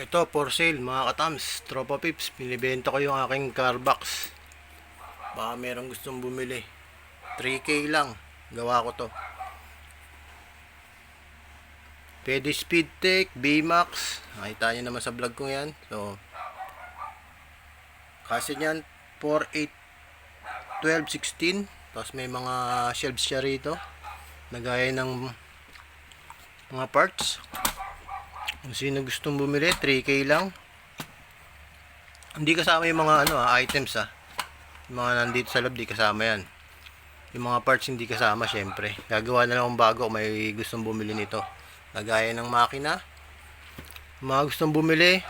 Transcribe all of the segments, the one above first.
Ito, for sale, mga katams, tropa pips, binibenta ko yung aking car box. Baka merong gustong bumili. 3K lang, gawa ko to. Pwede speed tech, B-Max. Nakita nyo naman sa vlog ko yan. So, kasi niyan, 4, 8, 12, 16. Tapos may mga shelves siya rito. Nagaya ng mga parts. Kung sino gustong bumili, 3K lang. Hindi kasama yung mga ano, ah, items ah. Yung mga nandito sa loob, di kasama yan. Yung mga parts hindi kasama, syempre. Gagawa na lang akong bago kung may gustong bumili nito. Nagaya ng makina. Mga gustong bumili,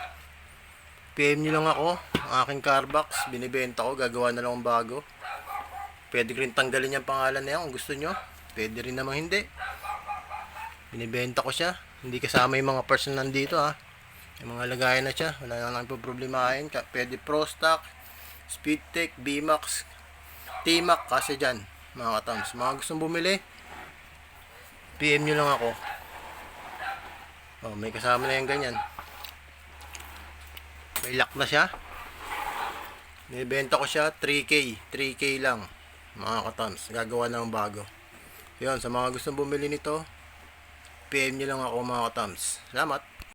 PM nyo lang ako. Ang aking car box, binibenta ko. Gagawa na lang akong bago. Pwede rin tanggalin yung pangalan na yan kung gusto nyo. Pwede rin namang hindi. Binibenta ko siya. Hindi kasama yung mga parts na nandito ha. Yung mga lagayan na siya. Wala na lang problemahin. Pwede Pro Stock, B-Max, T-Mac kasi dyan. Mga katams. Mga gustong bumili, PM nyo lang ako. Oh, may kasama na yung ganyan. May lock na siya. Binibenta ko siya 3K. 3K lang. Mga katams. Gagawa na ng bago. Yun, sa mga gustong bumili nito, PM nyo lang ako mga katams. Salamat.